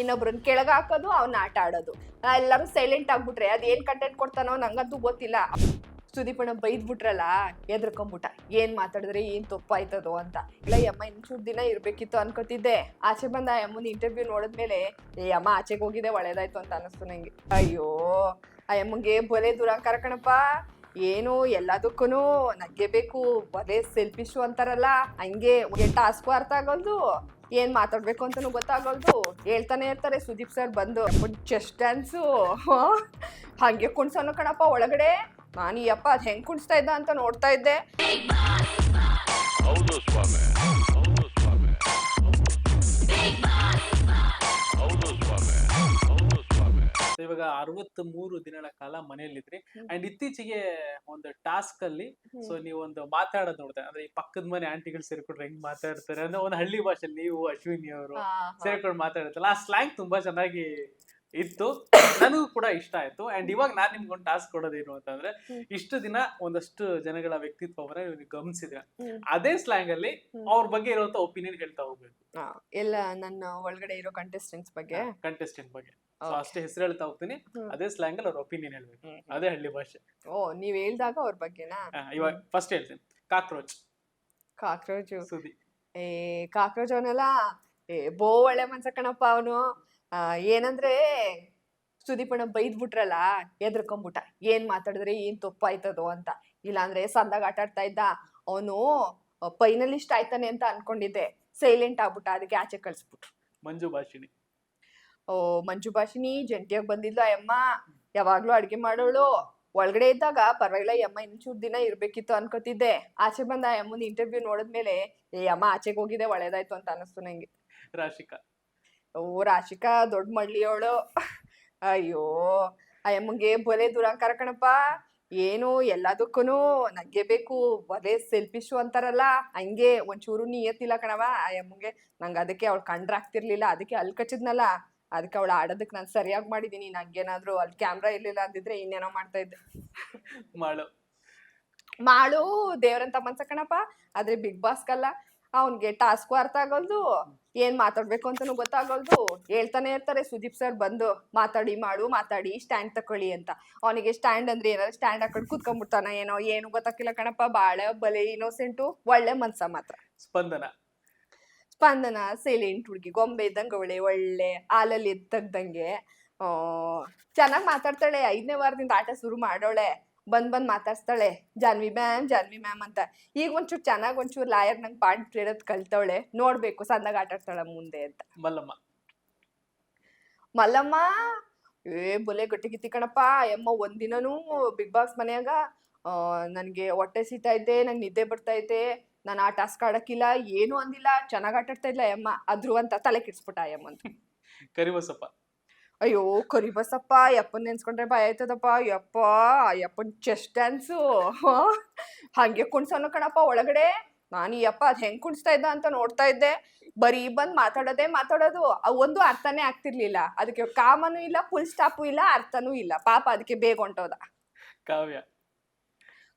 ಇನ್ನೊಬ್ರನ್ನ ಕೆಳಗೆ ಹಾಕೋದು, ಅವ್ನ ಆಟ ಆಡೋದು. ಎಲ್ಲರೂ ಸೈಲೆಂಟ್ ಆಗ್ಬಿಟ್ರೆ ಏನ್ ಕಂಟೆಂಟ್ ಕೊಡ್ತಾನೋ ನಂಗಂತೂ ಗೊತ್ತಿಲ್ಲ. ಸುದೀಪಣ್ಣ ಬೈದ್ಬಿಟ್ರಲ್ಲ ಎದ್ರಕೊಂಬಿಟ್ಟ ಏನ್ ಮಾತಾಡಿದ್ರೆ, ಏನ್ ತಪ್ಪಾಯ್ತದೋ ಅಂತ. ಇಲ್ಲ ಯಮ್ಮ ಇನ್ ಇನ್ನಚೂರು ದಿನ ಇರ್ಬೇಕಿತ್ತು ಅನ್ಕೋತಿದ್ದೆ. ಆಚೆ ಬಂದ ಆ ಅಮ್ಮನ ಇಂಟರ್ವ್ಯೂ ನೋಡಿದ್ಮೇಲೆ ಏ, ಅಮ್ಮ ಆಚೆಗೆ ಹೋಗಿದೆ ಒಳ್ಳೇದಾಯ್ತು ಅಂತ ಅನಿಸ್ತು ನಂಗೆ. ಅಯ್ಯೋ, ಆ ಯಮ್ಮಗೆ ಬಲೆ ದುರಂಕಾರ ಕಣಪ್ಪ. ಏನು ಎಲ್ಲದಕ್ಕೂ ನಗ್ಗೆ ಬೇಕು ಬಲೆ ಸೆಲ್ಫಿಶು ಅಂತಾರಲ್ಲ, ಹಂಗೆ ಟಾಸ್ಕು ಅರ್ಥ ಆಗೋದು ಏನ್ ಮಾತಾಡ್ಬೇಕು ಅಂತ ಗೊತ್ತಾಗೋದು ಹೇಳ್ತಾನೆ ಇರ್ತಾರೆ ಸುದೀಪ್ ಸರ್ ಬಂದು ಚೆಸ್ಟ್ ಡ್ಯಾನ್ಸು ಹಂಗೆ ಕುಣ್ಸೋನು ಕಣಪ್ಪ ಒಳಗಡೆ. ನಾನು ಈ ಅಪ್ಪ ಅದ್ ಹೆಂಗ್ ಕುಣಿಸ್ತಾ ಇದ್ದ ಅಂತ ನೋಡ್ತಾ ಇದ್ದೆ. ಅರವತ್ತ್ ಮೂರು ದಿನಗಳ ಕಾಲ ಮನೆಯಲ್ಲಿದ್ರಿ. ಅಂಡ್ ಇತ್ತೀಚೆಗೆ ಒಂದು ಟಾಸ್ಕ್ ಅಲ್ಲಿ. ಸೊ ನೀವು ಒಂದು ಮಾತಾಡೋದು ನೋಡ್ತಾರೆ ಅಂದ್ರೆ ಈ ಪಕ್ಕದ ಮನೆ ಆಂಟಿಗಳು ಸೇರ್ಕೊಂಡ್ರೆ ಹೆಂಗ್ ಮಾತಾಡ್ತಾರೆ ಅಂದ್ರೆ ಒಂದು ಹಳ್ಳಿ ಭಾಷೆ ನೀವು ಅಶ್ವಿನಿ ಅವರು. ಸೇರ್ಕೊಂಡು ಮಾತಾಡ್ತಲ್ಲ ಆ ಸ್ಲ್ಯಾಂಗ್ ತುಂಬಾ ಚೆನ್ನಾಗಿ ಇತ್ತು. ನನಗೂ ಕೂಡ ಇಷ್ಟ ಆಯ್ತು. ಅಂಡ್ ಇವಾಗ ನಾನ್ ನಿಮ್ಗೊಂದು ಟಾಸ್ಕ್ ಕೊಡೋದೇನು ಅಂತಂದ್ರೆ. ಇಷ್ಟು ದಿನ ಒಂದಷ್ಟು ಜನಗಳ ವ್ಯಕ್ತಿತ್ವವನ್ನ ಇವ್ರಿಗೆ ಗಮನಿಸಿದ್ರೆ. ಅದೇ ಸ್ಲ್ಯಾಂಗ್ ಅಲ್ಲಿ. ಅವ್ರ ಬಗ್ಗೆ ಇರುವಂತ ಒಪಿನಿಯನ್ ಹೇಳ್ತಾ ಹೋಗ್ಬೇಕು. ಎಲ್ಲ ನನ್ನ ಒಳಗಡೆ ಇರೋ ಕಂಟೆಸ್ಟೆಂಟ್ಸ್ ಬಗ್ಗೆ. ಕಂಟೆಸ್ಟೆಂಟ್ ಬಗ್ಗೆ. ಸೊ ಅಷ್ಟೇ ಹೆಸರು ಹೇಳ್ತಾ ಹೋಗ್ತೀನಿ. ಅದೇ ಸ್ಲ್ಯಾಂಗ್ ಅಲ್ಲಿ ಅವ್ರ ಒಪಿನಿಯನ್ ಹೇಳ್ಬೇಕು. ಅದೇ ಹಳ್ಳಿ ಭಾಷೆ. ಓ ನೀವ್ ಹೇಳ್ದಾಗ ಅವ್ರ ಬಗ್ಗೆನಾ? ಆ, ಇವಾಗ ಫಸ್ಟ್ ಹೇಳ್ತೀನಿ. ಕಾಕ್ರೋಚ್. ಕಾಕ್ರೋಚ್. ಸುದಿ. ಏ ಕಾಕ್ರೋಚ್ ಅವನೆಲ್ಲ ಏ ಬೋ ಒಳ್ಳೆ ಮನ್ಸ ಕಣಪ್ಪ ಅವನು. ಏನಂದ್ರೆ ಸುದೀಪಣ್ಣ ಬೈದ್ಬಿಟ್ರಲ್ಲ ಎದ್ರಕೊಂಬಿಟ್ಟ ಏನ್ ಮಾತಾಡಿದ್ರೆ ಏನ್ ತಪ್ಪಾಯ್ತದೋ ಅಂತ. ಇಲ್ಲಾಂದ್ರೆ ಸಂದಾಗ ಆಟ ಆಡ್ತಾ ಇದ್ದ ಅವನು ಫೈನಲಿಸ್ಟ್ ಆಯ್ತಾನೆ ಅಂತ ಅನ್ಕೊಂಡಿದ್ದೆ. ಸೈಲೆಂಟ್ ಆಗ್ಬಿಟ್ಟ ಅದಕ್ಕೆ ಆಚೆ ಕಳ್ಸ್ಬಿಟ್ರು. ಮಂಜು ಭಾಷಿಣಿ. ಓ ಮಂಜು ಭಾಷಿನಿ ಜಂಟಿಯಾಗಿ ಬಂದಿದ್ಲು ಅಮ್ಮ ಯಾವಾಗ್ಲೂ ಅಡ್ಗೆ ಮಾಡೋಳು. ಒಳಗಡೆ ಇದ್ದಾಗ ಪರವಾಗಿಲ್ಲ ಅಮ್ಮ ಇನ್ನಚೂರು ದಿನ ಇರ್ಬೇಕಿತ್ತು ಅನ್ಕೋತಿದ್ದೆ. ಆಚೆ ಬಂದ ಅಮ್ಮನ ಇಂಟರ್ವ್ಯೂ ನೋಡಿದ್ಮೇಲೆ ಏ ಅಮ್ಮ ಆಚೆಗೆ ಹೋಗಿದೆ ಒಳ್ಳೇದಾಯ್ತು ಅಂತ ಅನಿಸ್ತು ನಂಗೆ. ರಾಶಿಕಾ. ಓ ರಾಶಿಕಾ ದೊಡ್ಡ ಮಳ್ಳಿಯವಳು ಅಯ್ಯೋ ಆ ಅಮ್ಮಂಗೆ ಬಲೆ ದುರಂಕಾರ ಕಣಪ್ಪ. ಏನು ಎಲ್ಲದಕ್ಕೂ ನಗ್ಗೆ ಬೇಕು ಬಲೆ ಸೆಲ್ಫಿಶು ಅಂತಾರಲ್ಲ ಹಂಗೆ ಒಂಚೂರು ನಿಯತ್ತಿಲ್ಲ ಕಣವ ಆ ಅಮ್ಮಂಗೆ ನಂಗೆ ಅದಕ್ಕೆ ಅವಳು ಕಂಡ್ರಾಗ್ತಿರ್ಲಿಲ್ಲ ಅದಕ್ಕೆ ಅಲ್ಲಿ ಕಚ್ಚಿದ್ನಲ್ಲ. ಅದಕ್ಕೆ ಅವಳು ಆಡೋದಕ್ಕೆ ನಾನು ಸರಿಯಾಗಿ ಮಾಡಿದೀನಿ ನಂಗೇನಾದ್ರೂ ಅಲ್ಲಿ ಕ್ಯಾಮ್ರಾ ಇರ್ಲಿಲ್ಲ ಅಂದಿದ್ರೆ ಇನ್ನೇನೋ ಮಾಡ್ತಾ ಇದ್ದೆ. ಮಾಳು. ಮಾಳು ದೇವ್ರಂತ ಮನ್ಸ ಕಣಪ್ಪ ಆದ್ರೆ ಬಿಗ್ ಬಾಸ್ಗಲ್ಲ ಅವ್ನಿಗೆ ಟಾಸ್ಕು ಅರ್ಥ ಆಗೋಲ್ದು ಏನ್ ಮಾತಾಡ್ಬೇಕು ಅಂತಾನು ಗೊತ್ತಾಗೋಲ್ದು ಹೇಳ್ತಾನೆ ಇರ್ತಾರೆ ಸುದೀಪ್ ಸರ್ ಬಂದು ಮಾತಾಡಿ ಮಾಡು ಮಾತಾಡಿ ಸ್ಟ್ಯಾಂಡ್ ತಕೊಳ್ಳಿ ಅಂತ. ಅವನಿಗೆ ಸ್ಟ್ಯಾಂಡ್ ಅಂದ್ರೆ ಏನಾದ್ರು ಸ್ಟ್ಯಾಂಡ್ ಹಾಕೊಂಡು ಕೂತ್ಕೊಂಡ್ಬಿಡ್ತಾನ ಏನೋ ಏನು ಗೊತ್ತಾಗಿಲ್ಲ ಕಣಪ್ಪ ಬಾಳೆ ಬಲೆ ಇನ್ನೋಸೆಂಟು ಒಳ್ಳೆ ಮನ್ಸ ಮಾತ್ರ. ಸ್ಪಂದನ. ಸ್ಪಂದನ ಸೈಲೆಂಟ್ ಹುಡುಗಿ ಗೊಂಬೆ ಇದ್ದಂಗೆ ಅವಳೆ ಒಳ್ಳೆ ಹಾಲಲ್ಲಿ ಎತ್ತಗ್ದಂಗೆ ಚೆನ್ನಾಗಿ ಮಾತಾಡ್ತಾಳೆ. ಐದನೇ ವಾರದಿಂದ ಆಟ ಶುರು ಮಾಡೋಳೆ. ಬಂದ್ ಬಂದ್ ಮಾತಾಡ್ಸ್ತಾಳೆ. ಜಾನ್ವಿ ಮ್ಯಾಮ್ ಜಾನ್ವಿ ಮ್ಯಾಮ್ ಅಂತ. ಈಗ ಒಂಚೂರು ಚೆನ್ನಾಗಿ ಒಂಚೂರು ಲಾಯರ್ ನಂಗೆ ಪಾಠ ಇರೋದು ಕಲ್ತವಳೆ. ನೋಡ್ಬೇಕು ಸಂದಾಗ ಆಟಾಡ್ತಾಳೆ ಮುಂದೆ ಅಂತ. ಮಲ್ಲಮ್ಮ. ಮಲ್ಲಮ್ಮ ಏ ಬೊಲೆ ಗಟ್ಟಿಗಿತ್ತಿ ಕಣಪ್ಪ. ಅಮ್ಮ ಒಂದಿನನೂ ಬಿಗ್ ಬಾಸ್ ಮನೆಯಾಗ ನನಗೆ ನನ್ಗೆ ಹೊಟ್ಟೆ ಸೀತಾ ಇದ್ದೆ ನಂಗೆ ನಿದ್ದೆ ಬರ್ತಾ ಇದ್ದೆ ನಾನು ಆ ಟಾಸ್ಕ್ ಆಡಕ್ಕಿಲ್ಲ ಏನು ಅಂದಿಲ್ಲ ಚೆನ್ನಾಗಿ ಆಟ ಆಡ್ತಾ ಇಲ್ಲ ಅಮ್ಮ ಅದ್ರು ಅಂತ ತಲೆ ಕೆಡ್ಸ್ಬಿಟ್ಟ ಅಯ್ಯಮ್ಮ ಅಂತ. ಕರಿಬಸಪ್ಪ. ಅಯ್ಯೋ ಕರಿಬಸಪ್ಪ ಯಪ್ಪನ್ ನೆನ್ಸ್ಕೊಂಡ್ರೆ ಭಯ ಆಯ್ತದಪ್ಪ ಯಪ್ಪ ಯಪ್ಪನ್ ಚೆಸ್ಟ್ ಡ್ಯಾನ್ಸು ಹಂಗೆ ಕುಣ್ಸೋನು ಕಣಪ್ಪ ಒಳಗಡೆ. ನಾನು ಈ ಅಪ್ಪ ಅದ್ ಹೆಂಗ್ ಕುಣಿಸ್ತಾ ಇದ್ದ ಅಂತ ನೋಡ್ತಾ ಇದ್ದೆ. ಬರೀ ಬಂದ್ ಮಾತಾಡೋದೇ ಮಾತಾಡೋದು. ಒಂದು ಅರ್ಥನೇ ಆಗ್ತಿರ್ಲಿಲ್ಲ. ಅದಕ್ಕೆ ಕಾಮನು ಇಲ್ಲ ಫುಲ್ ಸ್ಟಾಪು ಇಲ್ಲ ಅರ್ಥನೂ ಇಲ್ಲ. ಪಾಪ ಅದಕ್ಕೆ ಬೇಗ ಹೊಂಟೋದ. ಕಾವ್ಯ.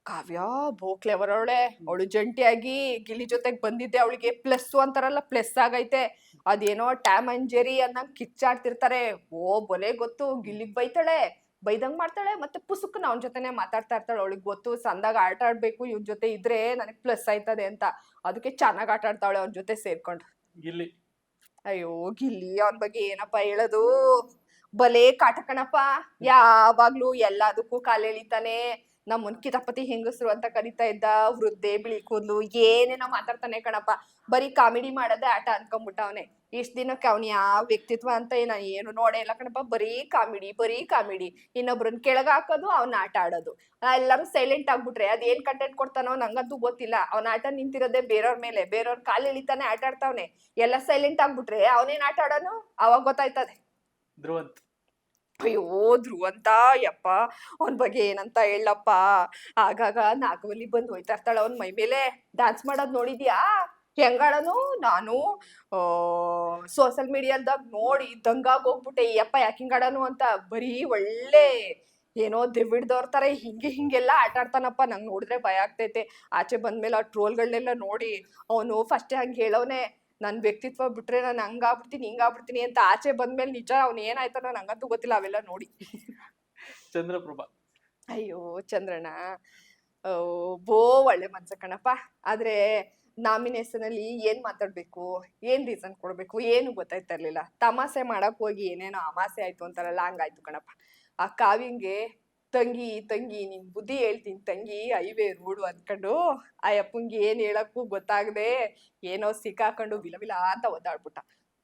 ಕಾವ್ಯ ಬೋ ಕ್ಲೆವರ್ ಅವಳೆ ಅವಳು ಜಂಟಿಯಾಗಿ ಗಿಲಿ ಜೊತೆಗೆ ಬಂದಿದ್ದೆ ಅವಳಿಗೆ ಪ್ಲಸ್ ಅಂತಾರಲ್ಲ ಪ್ಲಸ್ ಆಗೈತೆ. ಅದೇನೋ ಟ್ಯಾಮ್ ಅಂಡ್ ಜೆರಿ ಅನ್ನಂಗ್ ಕಿಚ್ಚಾಡ್ತಿರ್ತಾರೆ. ಓ ಬೊಲೆ ಗೊತ್ತು ಗಿಲ್ಲಿಗೆ ಬೈತಾಳೆ ಬೈದಂಗ್ ಮಾಡ್ತಾಳೆ ಮತ್ತೆ ಪುಸುಕ್ನ ಅವನ ಜೊತೆನೆ ಮಾತಾಡ್ತಾ ಇರ್ತಾಳೆ. ಅವಳಿಗೆ ಗೊತ್ತು ಸಂದಾಗ ಆಟ ಆಡ್ಬೇಕು ಇವ್ನ ಜೊತೆ ಇದ್ರೆ ನನಗೆ ಪ್ಲಸ್ ಆಯ್ತದೆ ಅಂತ. ಅದಕ್ಕೆ ಚೆನ್ನಾಗ್ ಆಟ ಆಡ್ತಾಳೆ ಅವನ ಜೊತೆ ಸೇರ್ಕೊಂಡು. ಗಿಲ್ಲಿ ಅಯ್ಯೋ ಗಿಲ್ಲಿ ಅವನ ಬಗ್ಗೆ ಏನಪ್ಪ ಹೇಳೋದು? ಬಲೇ ಕಾಟಕಣಪ್ಪ ಯಾವಾಗ್ಲೂ ಎಲ್ಲದಕ್ಕೂ ಕಾಲೆಳಿತಾನೆ. ನಮ್ಮನ್ ಕಿತಾಪತಿ ಹೆಂಗಸರು ಅಂತ ಕರಿತಾ ಇದ್ದ ವೃದ್ಧೆ, ಬಿಳಿ ಕೂದ್ಲು, ಏನೇನೋ ಮಾತಾಡ್ತಾನೆ ಕಣಪ್ಪ. ಬರೀ ಕಾಮಿಡಿ ಮಾಡೋದೇ ಆಟ ಅನ್ಕೊಂಡ್ಬಿಟ್ಟ ಅವನೇ. ಇಷ್ಟ ದಿನಕ್ಕೆ ಅವ್ನ ಯಾವ ವ್ಯಕ್ತಿತ್ವ ಅಂತ ಏನ ಏನು ನೋಡೇ ಇಲ್ಲ ಕಣಪ್ಪ. ಬರೀ ಕಾಮಿಡಿ ಬರೀ ಕಾಮಿಡಿ. ಇನ್ನೊಬ್ರನ್ನ ಕೆಳಗ ಹಾಕೋದು, ಅವ್ನ ಆಟ ಆಡೋದು. ಎಲ್ಲರೂ ಸೈಲೆಂಟ್ ಆಗ್ಬಿಟ್ರೆ ಅದೇನ್ ಕಂಟೆಂಟ್ ಕೊಡ್ತಾನೋ ನಂಗಂತೂ ಗೊತ್ತಿಲ್ಲ. ಅವ್ನ ಆಟ ನಿಂತಿರೋದೇ ಬೇರೆಯವ್ರ ಮೇಲೆ. ಬೇರೆಯವ್ರ ಕಾಲು ಇಳಿತಾನೆ ಆಟ ಆಡ್ತಾವ್ನೆ. ಎಲ್ಲ ಸೈಲೆಂಟ್ ಆಗ್ಬಿಟ್ರೆ ಅವನೇನ್ ಆಟ ಆಡೋನು? ಅವಾಗ ಗೊತ್ತಾಯ್ತದೆ. ಧ್ರುವಂತ್. ಅಯ್ಯೋ ಧ್ರುವಂತ ಯಪ್ಪ, ಅವನ ಬಗ್ಗೆ ಏನಂತ ಹೇಳಪ್ಪ. ಆಗಾಗ ನಾಗವಲ್ಲಿ ಬಂದು ಹೋಯ್ತಾ ಇರ್ತಾಳ ಅವನ್ ಮೈ ಮೇಲೆ ಡ್ಯಾನ್ಸ್ ಮಾಡೋದ್ ನೋಡಿದ್ಯಾ? ಹೆಂಗಾಡನು ನಾನು ಸೋಷಿಯಲ್ ಮೀಡಿಯಾದಾಗ ನೋಡಿ ದಂಗಾಗಿ ಹೋಗ್ಬಿಟ್ಟೆ ಈ ಅಪ್ಪ ಯಾಕೆ ಹಿಂಗಾಡನು? ಅಂತ ಬರೀ ಒಳ್ಳೆ ಏನೋ ದೆವ್ವಿಡ್ದವ್ರ ತರ ಹಿಂಗೆ ಹಿಂಗೆಲ್ಲ ಆಟ ಆಡ್ತಾನಪ್ಪ. ನಂಗೆ ನೋಡಿದ್ರೆ ಭಯ ಆಗ್ತೈತೆ. ಆಚೆ ಬಂದ್ಮೇಲೆ ಆ ಟ್ರೋಲ್ಗಳನ್ನೆಲ್ಲ ನೋಡಿ, ಅವನು ಫಸ್ಟ್ ಹಂಗೆ ಹೇಳೋನೆ ನನ್ ವ್ಯಕ್ತಿತ್ವ ಬಿಟ್ರೆ ನಾನು ಹಂಗಾಗ್ಬಿಡ್ತೀನಿ ಹಿಂಗಾಗ್ಬಿಡ್ತೀನಿ ಅಂತ ಆಚೆ ಬಂದ್ಮೇಲೆ ನಿಜ ಅವ್ನು ಏನಾಯ್ತ ನಾನು ಹಂಗಂತೂ ಗೊತ್ತಿಲ್ಲ ಅವೆಲ್ಲ ನೋಡಿ. ಚಂದ್ರಪ್ರಭಾ. ಅಯ್ಯೋ ಚಂದ್ರಣ್ಣ. ಬೋ ಒಳ್ಳೆ ಮನ್ಸ ಕಣಪ್ಪ. ಆದ್ರೆ ನಾಮಿನೇಷನ್ ಅಲ್ಲಿ ಏನ್ ಮಾತಾಡ್ಬೇಕು? ಏನ್ ರೀಸನ್ ಕೊಡ್ಬೇಕು? ಏನು ಗೊತ್ತಾಯ್ತಾ ಇರ್ಲಿಲ್ಲ. ತಮಾಷೆ ಮಾಡಕ್ ಹೋಗಿ ಏನೇನೋ ಅಮಾಸೆ ಆಯ್ತು ಅಂತಾರಲ್ಲ ಹಂಗಾಯ್ತು ಕಣಪ್ಪ. ಆ ಕಾವ್ಯಂಗೆ ತಂಗಿ ತಂಗಿ ನಿನ್ ಬುದ್ಧಿ ಹೇಳ್ತೀನಿ. ತಂಗಿ ಐವೇ ರೋಡು ಅಂದ್ಕೊಂಡು ಆ ಅಪ್ಪಂಗೆ ಏನ್ ಹೇಳಕ್ಕೂ ಗೊತ್ತಾಗದೆ ಏನೋ ಸಿಕ್ಕಾಕೊಂಡು ವಿಲ ವಿಲ ಅಂತ ಒದ್ದಾಡ್ಬಿಟ್ಟ.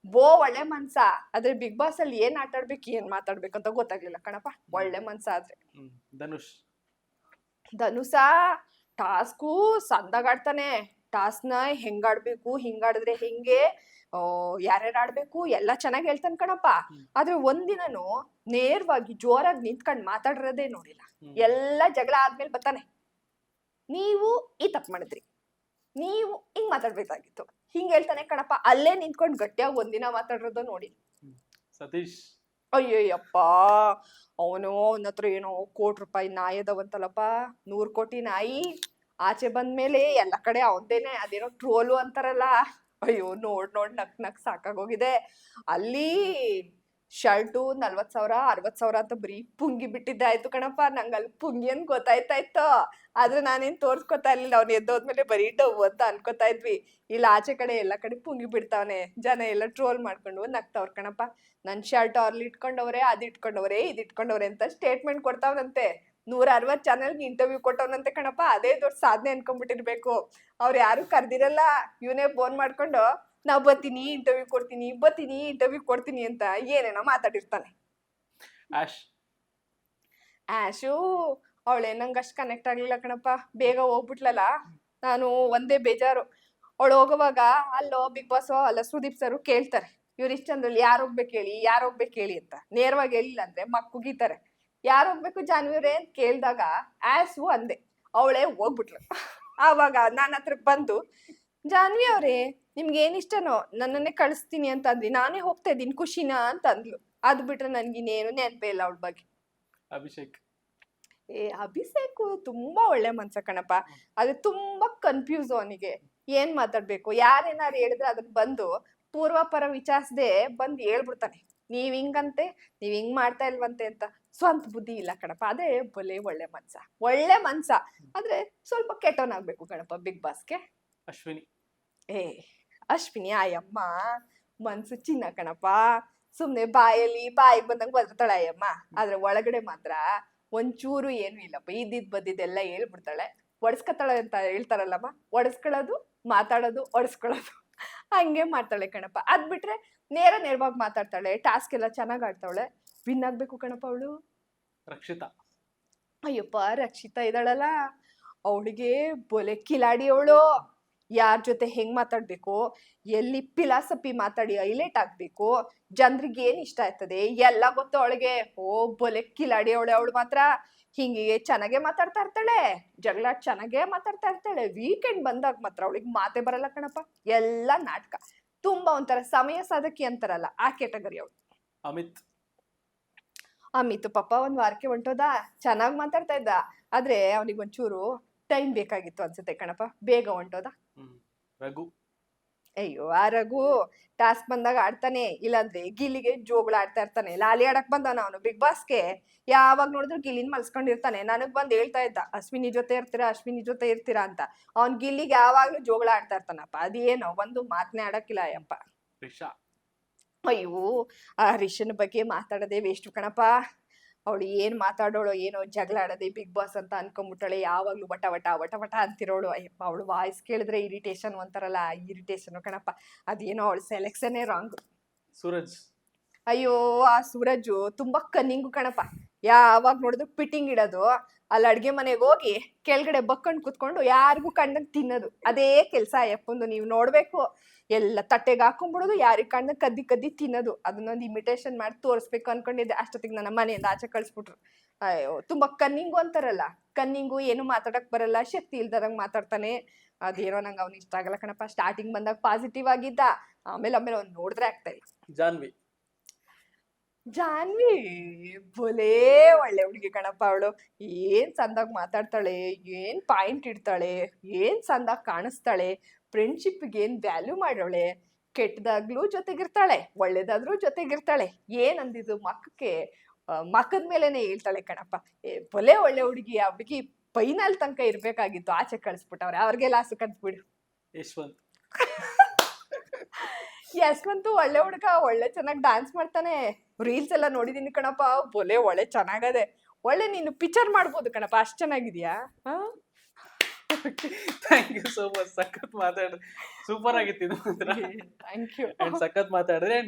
ಬೋ ಒಳ್ಳೆ ಮನ್ಸ. ಆದ್ರೆ ಬಿಗ್ ಬಾಸ್ ಅಲ್ಲಿ ಏನ್ ಆಟಾಡ್ಬೇಕು ಏನ್ ಮಾತಾಡ್ಬೇಕು ಅಂತ ಗೊತ್ತಾಗ್ಲಿಲ್ಲ ಕಣಪ್ಪ. ಒಳ್ಳೆ ಮನ್ಸ ಆದ್ರೆ. ಧನುಷ್. ಧನುಷ ಟಾಸ್ಕು ಸಂದಾಗಾಡ್ತಾನೆ. ಟಾಸ್ನ ಹೆಂಗಾಡ್ಬೇಕು ಹಿಂಗಾಡಿದ್ರೆ ಹೆಂಗೆ? ಯಾರ್ಯಾರು ಆಡ್ಬೇಕು? ಎಲ್ಲ ಚೆನ್ನಾಗಿ ಹೇಳ್ತಾನೆ ಕಣಪ್ಪ. ಆದ್ರೆ ಒಂದಿನನು ನೇರವಾಗಿ ಜೋರಾಗಿ ನಿಂತ್ಕೊಂಡ್ ಮಾತಾಡಿರೋದೇ ನೋಡಿಲ್ಲ. ಎಲ್ಲ ಜಗಳ ಆದ್ಮೇಲೆ ಬರ್ತಾನೆ. ನೀವು ಈ ತಪ್ಪು ಮಾಡಿದ್ರಿ. ನೀವು ಹಿಂಗ್ ಮಾತಾಡ್ಬೇಕಾಗಿತ್ತು. ಹಿಂಗ್ ಹೇಳ್ತಾನೆ ಕಣಪ್ಪ. ಅಲ್ಲೇ ನಿಂತ್ಕೊಂಡ್ ಗಟ್ಟಿಯಾಗಿ ಒಂದಿನ ಮಾತಾಡಿರೋದು ನೋಡಿ. ಸತೀಶ್. ಅಯ್ಯಯ್ಯಪ್ಪ. ಅವನು ಅವನ ಹತ್ರ ಏನೋ ಕೋಟಿ ರೂಪಾಯಿ ನಾಯಿ ಅದಾವಂತಲ್ಲಪ್ಪ. ನೂರ್ ಕೋಟಿ ನಾಯಿ. ಆಚೆ ಬಂದ್ಮೇಲೆ ಎಲ್ಲ ಕಡೆ ಅವಂದೇನೆ ಅದೇನೋ ಟ್ರೋಲು ಅಂತಾರಲ್ಲ. ಅಯ್ಯೋ, ನೋಡ್ ನೋಡ್, ನಕ್ ನಕ್ ಸಾಕಾಗೋಗಿದೆ. ಅಲ್ಲಿ ಶರ್ಟು ನಲ್ವತ್ ಸಾವಿರ, ಅರವತ್ ಸಾವಿರ ಅಂತ ಬರೀ ಪುಂಗಿ ಬಿಟ್ಟಿದ್ದೆ ಆಯ್ತು ಕಣಪ್ಪ. ನಂಗೆ ಅಲ್ಲಿ ಪುಂಗಿ ಅಂತ ಗೊತ್ತಾಯ್ತಾ ಇತ್ತು. ಆದ್ರೆ ನಾನೇನ್ ತೋರ್ಸ್ಕೊತಾ ಇರ್ಲಿಲ್ಲ. ಅವ್ನು ಎದ್ದೋದ್ಮೇಲೆ ಬರೀ ಡವ್ ಅಂತ ಅನ್ಕೋತಾ ಇದ್ವಿ. ಇಲ್ಲ, ಆಚೆ ಕಡೆ ಎಲ್ಲ ಕಡೆ ಪುಂಗಿ ಬಿಡ್ತಾವನೆ. ಜನ ಎಲ್ಲ ಟ್ರೋಲ್ ಮಾಡ್ಕೊಂಡು ನಗ್ತಾವ್ರ ಕಣಪ್ಪ. ನನ್ ಶರ್ಟ್ ಅವ್ರಲ್ಲಿ ಇಟ್ಕೊಂಡವ್ರೆ, ಅದ್ ಇಟ್ಕೊಂಡವ್ರೆ, ಇದ್ ಇಟ್ಕೊಂಡವ್ರೆ ಅಂತ ಸ್ಟೇಟ್ಮೆಂಟ್ ಕೊಡ್ತಾವನಂತೆ. ನೂರ ಅರವತ್ ಚಾನೆಲ್ಗೆ ಇಂಟರ್ವ್ಯೂ ಕೊಟ್ಟವನಂತೆ ಕಣಪ್ಪ. ಅದೇ ದೊಡ್ಡ ಸಾಧನೆ ಅನ್ಕೊಂಡ್ಬಿಟ್ಟಿರ್ಬೇಕು. ಅವ್ರು ಯಾರು ಕರ್ದಿರಲ್ಲ. ಇವನೇ ಫೋನ್ ಮಾಡ್ಕೊಂಡು ನಾವು ಬತ್ತೀನಿ ಇಂಟರ್ವ್ಯೂ ಕೊಡ್ತೀನಿ ಬತ್ತೀನಿ ಇಂಟರ್ವ್ಯೂ ಕೊಡ್ತೀನಿ ಅಂತ ಏನೇನೋ ಮಾತಾಡಿರ್ತಾನೆ. ಆಶ್. ಆಶು ಅವಳೆ ನಂಗೆ ಅಷ್ಟು ಕನೆಕ್ಟ್ ಆಗ್ಲಿಲ್ಲ ಕಣಪ್ಪ. ಬೇಗ ಹೋಗ್ಬಿಟ್ಲಲ್ಲ. ನಾನು ಒಂದೇ ಬೇಜಾರು. ಅವಳು ಹೋಗುವಾಗ ಅಲ್ಲೋ ಬಿಗ್ ಬಾಸ್ ಅಲ್ಲ ಸುದೀಪ್ ಸರ್ ಕೇಳ್ತಾರೆ. ಇವ್ರು ಇಷ್ಟಂದ್ರಲ್ಲಿ ಯಾರು ಹೋಗ್ಬೇಕು ಹೇಳಿ ಯಾರು ಹೋಗ್ಬೇಕು ಹೇಳಿ ಅಂತ. ನೇರವಾಗಿ ಹೇಳಿಲ್ಲ ಅಂದ್ರೆ ಮಕ್ ಕುಗಿತಾರೆ. ಯಾರು ಹೋಗ್ಬೇಕು ಜಾನ್ವಿರೇ ಅಂತ ಕೇಳಿದಾಗ ಆಸು ಅಂದೆ ಅವಳೇ ಹೋಗ್ಬಿಟ್ಲು. ಆವಾಗ ನಾನು ಹತ್ರ ಬಂದು ಜಾನ್ವಿ ಅವರೇ ನಿಮ್ಗೆ ಏನಿಷ್ಟನೋ ಇಷ್ಟನೋ? ನನ್ನನ್ನೇ ಕಳಿಸ್ತೀನಿ ಅಂತ ಅಂದ್ರಿ ನಾನೇ ಹೋಗ್ತಾ ಇದ್ದೀನಿ ಖುಷಿನಾ? ಅಂತ ಅಂದ್ಲು. ಅದ್ ಬಿಟ್ರೆ ನನ್ಗಿನ್ನೇನು ನೆನಪೇ ಇಲ್ಲ ಅವಳ ಬಗ್ಗೆ. ಅಭಿಷೇಕ್. ಏ ಅಭಿಷೇಕ್ ತುಂಬಾ ಒಳ್ಳೆ ಮನ್ಸ ಕಣಪ್ಪ. ಅದು ತುಂಬಾ ಕನ್ಫ್ಯೂಸ್ ಅವನಿಗೆ. ಏನ್ ಮಾತಾಡ್ಬೇಕು? ಯಾರೇನಾರು ಹೇಳಿದ್ರೆ ಅದಕ್ಕೆ ಬಂದು ಪೂರ್ವಾಪರ ವಿಚಾರಿಸದೆ ಬಂದು ಹೇಳ್ಬಿಡ್ತಾನೆ. ನೀವ್ ಹಿಂಗಂತೆ ನೀವ್ ಹಿಂಗ್ ಮಾಡ್ತಾ ಇಲ್ವಂತೆ ಅಂತ. ಸ್ವಂತ ಬುದ್ಧಿ ಇಲ್ಲ ಕಣಪ್ಪ. ಅದೇ ಬಲೆ ಒಳ್ಳೆ ಮನ್ಸ. ಒಳ್ಳೆ ಮನ್ಸ. ಆದ್ರೆ ಸ್ವಲ್ಪ ಕೆಟ್ಟವನಾಗ್ಬೇಕು ಕಣಪ್ಪ ಬಿಗ್ ಬಾಸ್ಗೆ. ಅಶ್ವಿನಿ. ಏ ಅಶ್ವಿನಿ ಆಯಮ್ಮ ಮನ್ಸು ಚಿನ್ನ ಕಣಪ್ಪ. ಸುಮ್ನೆ ಬಾಯಲ್ಲಿ ಬಾಯಿಗೆ ಬಂದಂಗೆ ಬದ್ರತಾಳೆ ಅಯ್ಯಮ್ಮ ಆದ್ರೆ ಒಳಗಡೆ ಮಾತ್ರ ಒಂಚೂರು ಏನು ಇಲ್ಲಪ್ಪ ಇದ್ದಿದ್ ಬದ್ದಿದ್ದೆಲ್ಲ ಹೇಳ್ಬಿಡ್ತಾಳೆ. ಒಡ್ಸ್ಕೊತಾಳೆ ಅಂತ ಹೇಳ್ತಾರಲ್ಲಮ್ಮ. ಒಡ್ಸ್ಕೊಳ್ಳೋದು ಮಾತಾಡೋದು ಒಡ್ಸ್ಕೊಳ್ಳೋದು. ಹಂಗೆ ಮಾಡ್ತಾಳೆ ಕಣಪ್ಪ. ಅದ್ ಬಿಟ್ರೆ ನೇರ ನೇರವಾಗಿ ಮಾತಾಡ್ತಾಳೆ. ಟಾಸ್ಕ್ ಎಲ್ಲ ಚೆನ್ನಾಗ್ ಆಡ್ತಾವಳೆ. ವಿನ್ ಆಗ್ಬೇಕು ಕಣಪ್ಪ ಅವಳು. ರಕ್ಷಿತಾ. ಅಯ್ಯಪ್ಪ ರಕ್ಷಿತಾ ಇದ್ದಾಳಲ್ಲ. ಅವಳಿಗೆ ಬೊಲೆ ಕಿಲಾಡಿ ಅವಳು. ಯಾರ ಜೊತೆ ಹೆಂಗ್ ಮಾತಾಡ್ಬೇಕು? ಎಲ್ಲಿ ಪಿಲಾಸಪಿ ಮಾತಾಡಿ ಹೈಲೈಟ್ ಆಗ್ಬೇಕು? ಜನರಿಗೆ ಏನ್ ಇಷ್ಟ ಆಯ್ತದೆ ಎಲ್ಲ ಗೊತ್ತು ಅವಳಿಗೆ. ಓ ಬೊಲೆ ಕಿಲಾಡಿ ಅವಳೆ ಅವಳು ಮಾತ್ರ. ಹಿಂಗೆ ಚೆನ್ನಾಗೆ ಮಾತಾಡ್ತಾ ಇರ್ತಾಳೆ. ಜಗಳ ಚೆನ್ನಾಗೇ ಮಾತಾಡ್ತಾ ಇರ್ತಾಳೆ. ವೀಕೆಂಡ್ ಬಂದಾಗ ಮಾತ್ರ ಅವಳಿಗೆ ಮಾತೆ ಬರಲ್ಲ ಕಣಪ್ಪ. ಎಲ್ಲ ನಾಟಕ. ತುಂಬಾ ಒಂಥರ ಸಮಯ ಸಾಧಕಿ ಅಂತಾರಲ್ಲ ಆ ಕೆಟಗರಿ ಅವಳು. ಅಮಿತ್. ಅಮಿತ್ ಪಪ್ಪ ಒಂದ್ ವಾರಕ್ಕೆ ಹೊಂಟೋದ? ಚೆನ್ನಾಗ್ ಮಾತಾಡ್ತಾ ಇದ್ದ. ಆದ್ರೆ ಅವನಿಗೆ ಒಂಚೂರು ಟೈಮ್ ಬೇಕಾಗಿತ್ತು ಅನ್ಸುತ್ತೆ ಕಣಪ್ಪ. ಬೇಗ ಹೊಂಟೋದ. ರಘು. ಅಯ್ಯೋ ಆ ರಘು ಟಾಸ್ಕ್ ಬಂದಾಗ ಆಡ್ತಾನೆ ಇಲ್ಲಾಂದ್ರೆ ಗಿಲ್ಲಿಗೆ ಜೋಗಳ ಆಡ್ತಾ ಇರ್ತಾನೆ. ಲಾಲಿ ಆಡಕ್ ಬಂದವನ ಅವನು ಬಿಗ್ ಬಾಸ್ಗೆ. ಯಾವಾಗ ನೋಡಿದ್ರು ಗಿಲ್ಲಿನ್ ಮಲ್ಸ್ಕೊಂಡಿರ್ತಾನೆ. ನನಗ್ ಬಂದ್ ಹೇಳ್ತಾ ಇದ್ದ ಅಶ್ವಿನಿ ಜೊತೆ ಇರ್ತೀರಾ ಅಶ್ವಿನಿ ಜೊತೆ ಇರ್ತೀರಾ ಅಂತ. ಅವ್ನ್ ಗಿಲ್ಲಿಗೆ ಯಾವಾಗ್ಲೂ ಜೋಗಳ ಆಡ್ತಾ ಇರ್ತಾನಪ್ಪ. ಅದೇನೋ ಒಂದು ಮಾತನೇ ಆಡಕ್ಕಿಲ್ಲ ಅಯ್ಯಪ್ಪ. ಅಯ್ಯೋ ಆ ರಿಷನ್ ಬಗ್ಗೆ ಮಾತಾಡೋದೇ ವೇಸ್ಟ್ ಕಣಪ್ಪ. ಅವಳು ಏನು ಮಾತಾಡೋಳು ಏನೋ ಜಗಳ ಆಡೋದೆ ಬಿಗ್ ಬಾಸ್ ಅಂತ ಅನ್ಕೊಂಡ್ಬಿಟ್ಟಾಳೆ ಯಾವಾಗಲೂ ವಟ ವಟ ವಟ ವಟ ಅಂತಿರೋಳು. ಅಯ್ಯಪ್ಪ ಅವಳು ವಾಯ್ಸ್ ಕೇಳಿದ್ರೆ ಇರಿಟೇಷನ್ ಅಂತಾರಲ್ಲ ಇರಿಟೇಷನ್ ಕಣಪ್ಪ. ಅದೇನೋ ಅವಳು ಸೆಲೆಕ್ಷನ್ನೇ ರಾಂಗ್. ಸೂರಜ್. ಅಯ್ಯೋ ಆ ಸೂರಜು ತುಂಬಾ ಕನ್ನಿಂಗು ಕಣಪ್ಪ. ಯಾವಾಗ ನೋಡಿದ್ರು ಪಿಟ್ಟಿಂಗ್ ಇಡೋದು. ಅಲ್ಲಿ ಅಡ್ಗೆ ಮನೆಗೆ ಹೋಗಿ ಕೆಳಗಡೆ ಬಕ್ಕೊಂಡು ಕುತ್ಕೊಂಡು ಯಾರಿಗೂ ಕಂಡಂಗ್ ತಿನ್ನೋದು. ಅದೇ ಕೆಲಸ ಅಯ್ಯಪ್ಪಂದು. ನೀವು ನೋಡ್ಬೇಕು. ಎಲ್ಲ ತಟ್ಟೆಗೆ ಹಾಕೊಂಡ್ಬಿಡೋದು ಯಾರಿಗ್ ಕಣ್ಣು ಕದ್ದಿ ಕದ್ದಿ ತಿನ್ನೋದು. ಅದನ್ನೊಂದು ಇಮಿಟೇಷನ್ ಮಾಡಿ ತೋರಿಸ್ಬೇಕು ಅನ್ಕೊಂಡಿದ್ದೆ. ಅಷ್ಟೊತ್ತಿಗೆ ನನ್ನ ಮನೆಯಿಂದ ಆಚೆ ಕಳ್ಸ್ಬಿಟ್ರು. ಅಯ್ಯೋ ತುಂಬಾ ಕನ್ನಿಂಗು ಅಂತಾರಲ್ಲ. ಕನ್ನಿಂಗು ಏನು ಮಾತಾಡಕ್ ಬರಲ್ಲ. ಶಕ್ತಿ ಇಲ್ದಂಗ್ ಮಾತಾಡ್ತಾನೆ. ಅದೇನೋ ನಂಗೆ ಅವ್ನು ಇಷ್ಟ ಆಗಲ್ಲ ಕಣಪ್ಪ. ಸ್ಟಾರ್ಟಿಂಗ್ ಬಂದಾಗ ಪಾಸಿಟಿವ್ ಆಗಿದ್ದ. ಆಮೇಲೆ ಆಮೇಲೆ ಅವ್ನು ನೋಡಿದ್ರೆ ಆಗ್ತಾ ಇಲ್ಲ. ಜಾನ್ವಿ. ಜಾನ್ವಿ ಬೊಲೇ ಒಳ್ಳೆ ಹುಡುಗಿ ಕಣಪ್ಪ ಅವಳು. ಏನ್ ಚಂದಾಗ್ ಮಾತಾಡ್ತಾಳೆ ಏನ್ ಪಾಯಿಂಟ್ ಇಡ್ತಾಳೆ ಏನ್ ಚಂದಾಗ್ ಕಾಣಿಸ್ತಾಳೆ. ಫ್ರೆಂಡ್ಶಿಪ್ಗೆ ಗೇನ್ ವ್ಯಾಲ್ಯೂ ಮಾಡೋಳೆ ಕೆಟ್ಟದಾಗ್ಲೂ ಜೊತೆಗಿರ್ತಾಳೆ ಒಳ್ಳೇದಾದ್ರೂ ಜೊತೆಗಿರ್ತಾಳೆ. ಏನ್ ಅಂದಿದ್ದು ಮಕ್ಕಕ್ಕೆ ಮಕ್ಕದ ಮೇಲೆನೆ ಹೇಳ್ತಾಳೆ ಕಣಪ್ಪ. ಏ ಬೊಲೆ ಒಳ್ಳೆ ಹುಡುಗಿ ಆ ಹುಡುಗಿ ಫೈನಲ್ ತನಕ ಇರ್ಬೇಕಾಗಿತ್ತು ಆಚೆ ಕಳಿಸ್ಬಿಟ್ಟವ್ರೆ. ಅವ್ರಿಗೆ ಲಾಸು ಕಟ್ಬಿಡು. ಯಶವಂತ್. ಯಶ್ವಂತು ಒಳ್ಳೆ ಹುಡುಗ ಒಳ್ಳೆ ಚೆನ್ನಾಗಿ ಡಾನ್ಸ್ ಮಾಡ್ತಾನೆ. ರೀಲ್ಸ್ ಎಲ್ಲ ನೋಡಿದೀನಿ ಕಣಪ್ಪ. ಬೊಲೆ ಒಳ್ಳೆ ಚೆನ್ನಾಗದೆ. ಒಳ್ಳೆ ನೀನು ಪಿಕ್ಚರ್ ಮಾಡ್ಬೋದು ಕಣಪ್ಪ. ಅಷ್ಟು ಚೆನ್ನಾಗಿದ್ಯಾ? ಥ್ಯಾಂಕ್ ಯು ಸೋ ಮಚ್ ಸಖತ್ ಮಾತಾಡ್ರಿ ಸೂಪರ್ ಆಗಿತ್ತು ಇದು ಮಾತ್ರ. ಥ್ಯಾಂಕ್ ಯು ಅಂಡ್ ಸಖತ್ ಮಾತಾಡ್ರಿ ಅಂಡ್